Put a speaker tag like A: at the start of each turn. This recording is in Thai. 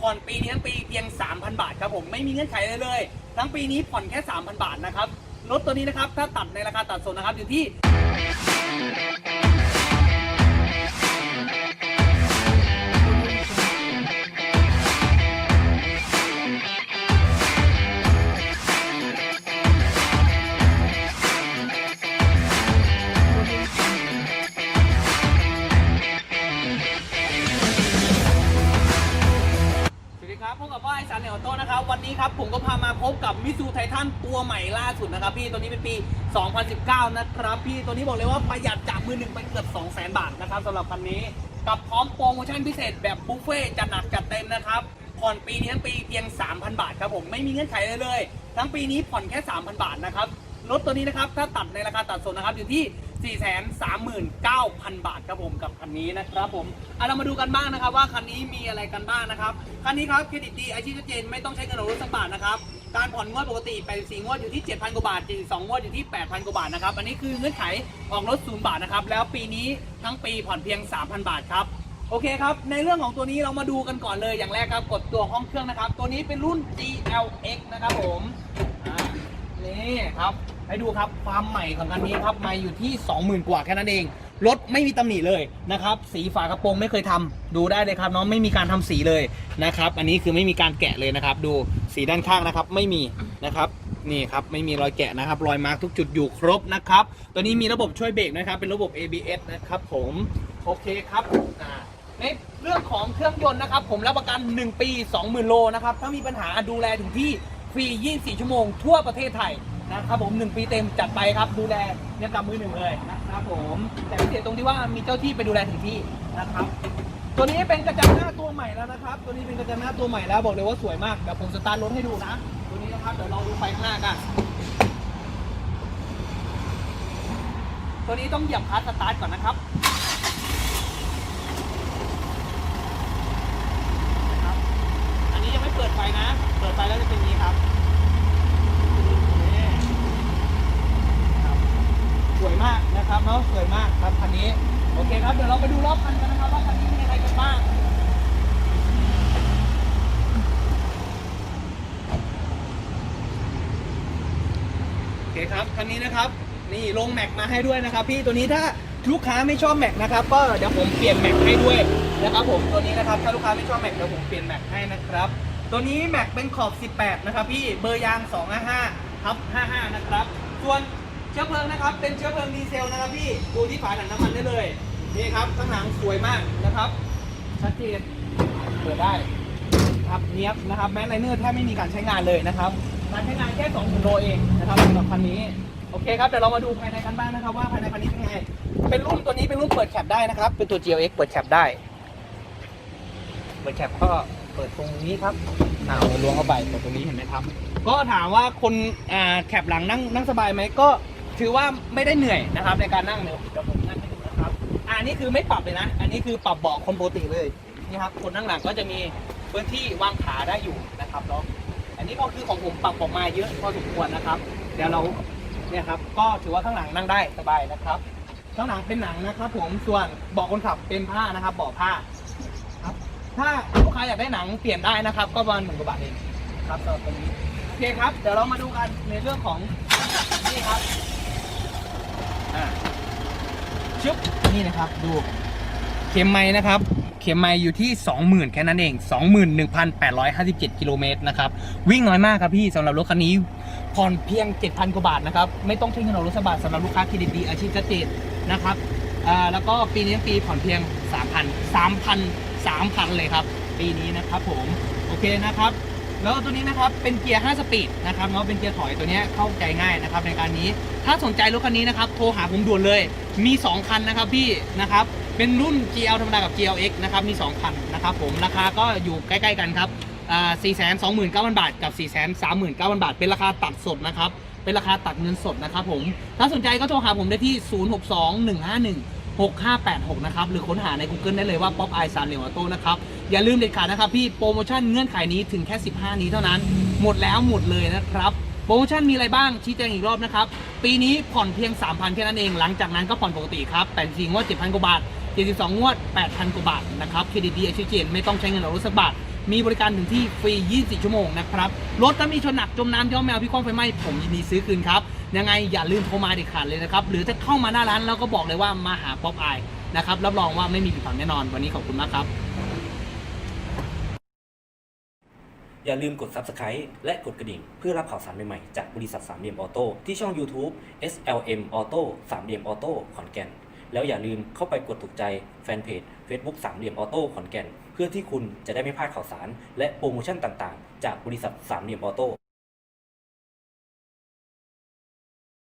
A: ผ่อนปีนี้ทั้งปีเพียง 3,000 บาทครับผมไม่มีเงื่อนไขเลยเลย ทั้งปีนี้ผ่อนแค่ 3,000 บาทนะครับรถตัวนี้นะครับถ้าตัดในราคาตัดส่วนนะครับอยู่ที่ อซันนอโต้นะครับวันนี้ครับผมก็พามาพบกับมิซูไททันตัวใหม่ล่าสุดนะครับพี่ตัวนี้เป็นปี 2019 นะครับพี่ตัวนี้บอกเลยว่าประหยัดจากมือหนึ่งไปเกือบ 200,000 บาทนะครับสำหรับคันนี้กับพร้อมโปรโมชั่นพิเศษแบบบุฟเฟ่จัดหนักจัดเต็มนะครับผ่อนปีนี้ทั้งปีเพียง 3,000 บาทครับผมไม่มีเงื่อนไขเลยเลย ทั้งปีนี้ผ่อนแค่ 3,000 บาทนะครับรถตัวนี้นะครับถ้าตัดในราคาตัดส่วนนะครับอยู่ที่ 439,000 บาทครับผมกับคันนี้นะครับผมเอาเรามาดูกันบ้างนะครับว่าคันนี้มีอะไรกันบ้างนะครับ คันนี้ครับเครดิตดีอาชีพชัดเจนไม่ต้องใช้เงินออกรถสักบาทนะครับ การผ่อนงวดปกติไป4งวดอยู่ที่ 7,000 กว่าบาท72งวดอยู่ที่ 8,000 กว่าบาทนะครับ อันนี้คือเงื่อนไขออกรถ0บาทนะครับ แล้วปีนี้ทั้งปีผ่อนเพียง 3,000 บาทครับ โอเคครับ ในเรื่องของตัวนี้เรามาดูกันก่อนเลย อย่างแรกครับ กดตัวห้องเครื่องนะครับ ตัวนี้เป็นรุ่น GLX นะครับผม อ่า นี่ครับ ให้ดูครับความใหม่ของคันนี้ครับม่อยู่ที่ 20,000 กว่าแค่นั้นเอง รถไม่มีตำหนิเลยนะครับ สีฝากระโปรงไม่เคยทำดูได้เลยครับน้องไม่มีการทำสีเลยนะครับ อันนี้คือไม่มีการแกะเลยนะครับ ดูสีด้านข้างนะครับไม่มีนะครับนี่ครับไม่มีรอยแกะนะครับ รอยมาร์กทุกจุดอยู่ครบนะครับ ตัวนี้มีระบบช่วยเบรกนะครับ เป็นระบบ ABS นะครับผมโอเคครับอ่าในเรื่องของเครื่องยนต์นะครับ ผมรับประกัน 1 ปี 20,000 โลนะครับ ถ้ามีปัญหาดูแลถึงที่ฟรี 24 ชั่วโมงทั่วประเทศไทย นะครับผม1ปีเต็มจัดไปครับดูแลเนี่ยกับมือหนึ่งเลยนะครับผมแต่พิเศษตรงที่ว่ามีเจ้าที่ไปดูแลถึงที่นะครับ ตัวนี้เป็นกระจังหน้าตัวใหม่แล้วนะครับ ตัวนี้เป็นกระจังหน้าตัวใหม่แล้วบอกเลยว่าสวยมากเดี๋ยวผมสตาร์ทรถให้ดูนะ ตัวนี้นะครับเดี๋ยวลองดูไฟข้างหน้ากันตัวนี้ต้องเหยียบคลัตสตาร์ทก่อนนะครับอันนี้ยังไม่เปิดไฟนะ เปิดไฟแล้วจะเป็นอย่างนี้ครับนี่ครับ สวยมากนะครับเนาะ สวยมากครับคันนี้ โอเคครับ เดี๋ยวเราไปดูรอบคันกันนะครับว่าคันนี้มีอะไรกันบ้าง โอเคันนี้นะครับ นี่ลงแม็กมาให้ด้วยนะครับ พี่ตัวนี้ถ้าลูกค้าไม่ชอบแม็กนะครับ ก็เดี๋ยวผมเปลี่ยนแม็กให้ด้วยนะครับผมตัวนี้นะครับถ้าลูกค้าไม่ชอบแม็กเดี๋ยวผมเปลี่ยนแม็กให้นะครับ ตัวนี้แม็กเป็นขอบ 18 นะครับ พี่เบอร์ยาง 255ทับ55 นะครับ ส่วนเชื้อเพลิงนะครับ เป็นเชื้อเพลิงดีเซลนะครับพี่ดูที่ฝาถังน้ำมันได้เลยนี่ครับข้างหลังสวยมากนะครับชัดเจนเปิดได้ครับเนี้ยบนะครับแม้ไลเนอร์แทบไม่มีการใช้งานเลยนะครับ การใช้งานแค่2โลเองนะครับสำหรับคันนี้ โอเคครับเดี๋ยวเรามาดูภายในกันบ้างนะครับว่าภายในคันนี้เป็นไง เป็นรุ่นตัวนี้เป็นรุ่นเปิดแคปได้นะครับ เป็นตัว GLX เปิดแคปได้ เปิดแคปก็เปิดตรงนี้ครับอ่าเอาล้วงเข้าไปเปิดตรงนี้เห็นไหมครับ ก็ถามว่าคนอ่าแคปหลังนั่งนั่งสบายไหมก็ถือว่าไม่ได้เหนื่อยนะครับ ในการนั่งเดี๋ยวเดี๋ยวผมนั่งให้ดูนะครับอ่านี่คือไม่ปรับเลยนะ อันนี้คือปรับเบาะคนปกติเลยนี่ครับคนนั่งหลังก็จะมีพื้นที่วางขาได้อยู่นะครับเนาะ อันนี้ก็คือของผมปรับออกมาเยอะพอสมควรนะครับ เดี๋ยวเราเนี่ยครับก็ถือว่าข้างหลังนั่งได้สบายนะครับ ข้างหลังเป็นหนังนะครับผมส่วนเบาะคนขับเป็นผ้านะครับเบาะผ้าครับ ถ้าลูกค้าอยากได้หนังเปลี่ยนได้นะครับ ก็ประมาณหมื่นกว่าบาทเองครับสำหรับตรงนี้โอเคครับ เดี๋ยวเรามาดูกันในเรื่องของนี่ครับอ่าชึบนี่นะครับดูเข็มไม้นะครับ เข็มไม้อยู่ที่ 20,000 แค่นั้นเอง 21,857 กิโลเมตรนะครับ วิ่งน้อยมากครับพี่สำหรับรถคันนี้ผ่อนเพียง 7,000 กว่าบาทนะครับ ไม่ต้องใช้เงินออกรถสบาทสำหรับลูกค้าเครดิตดีอาชีพชัดเจนนะครับแล้วก็ปีนี้ปีผ่อนเพียง 3,000 3,000 3,000 เลยครับ ปีนี้นะครับผม โอเคนะครับแล้วตัวนี้นะครับเป็นเกียร์ 5 สปีดนะครับเนาะเป็นเกียร์ถอยตัวนี้เข้าใจง่ายนะครับในการนี้ถ้าสนใจรถคันนี้นะครับโทรหาผมด่วนเลยมี 2 คันนะครับพี่นะครับ เป็นรุ่น GL ธรรมดากับ GLX นะครับ มี 2 คันนะครับผม ราคาก็อยู่ใกล้ๆกันครับอ่429,000 บาท กับ 439,000 บาท เป็นราคาตัดสดนะครับ เป็นราคาตัดเงินสดนะครับผม ถ้าสนใจก็โทรหาผมได้ที่ 062151 6586 นะครับ หรือค้นหาใน Google ได้เลยว่า Pop i 3เลวอโต้นะครับ อย่าลืมเด็ดขาดนะครับพี่ โปรโมชั่นเงื่อนไขนี้ถึงแค่ 15 นี้เท่านั้น หมดแล้วหมดเลยนะครับ ปรโมชั่นมีอะไรบ้างชี้แจงอีกรอบนะครับ ปีนี้ผ่อนเพียง 3,000 แค่นั้นเอง หลังจากนั้นก็ผ่อนปกติครับแต่จริงว่า7,000 กว่าบาท 72 งวด 8,000 กว่าบาทนะครับเครดิตดีไอชีเจนไม่ต้องใช้เงินออกรถสักบาท มีบริการถึงที่ฟรี 24 ชั่วโมงนะครับรถถ้ามีชนหนักจมน้ำย้อมแมวพี่ก้องไฟไหม้ผมยินดีซื้อคืนครับยังไงอย่าลืมโทรมาเด็ดขาดเลยนะครับหรือถ้าเข้ามาหน้าร้านแล้วก็บอกเลยว่ามาหาป๊อปอายนะครับรับรองว่าไม่มีผิดหวังแน่นอนวันนี้ขอบคุณมากครับ
B: อย่าลืมกด Subscribe และกดกระดิ่ง เพื่อรับข่าวสารใหม่ ๆ จากบริษัทสามเหลี่ยมออโต้ที่ช่อง YouTube SLM Auto สามเหลี่ยมออโต้ขอนแก่น แล้วอย่าลืมเข้าไปกดถูกใจแฟนเพจ Facebook สามเหลี่ยมออโต้ขอนแก่น เพื่อที่คุณจะได้ไม่พลาดข่าวสาร และโปรโมชั่นต่างๆ จากบริษัทสามเหลี่ยมออโต้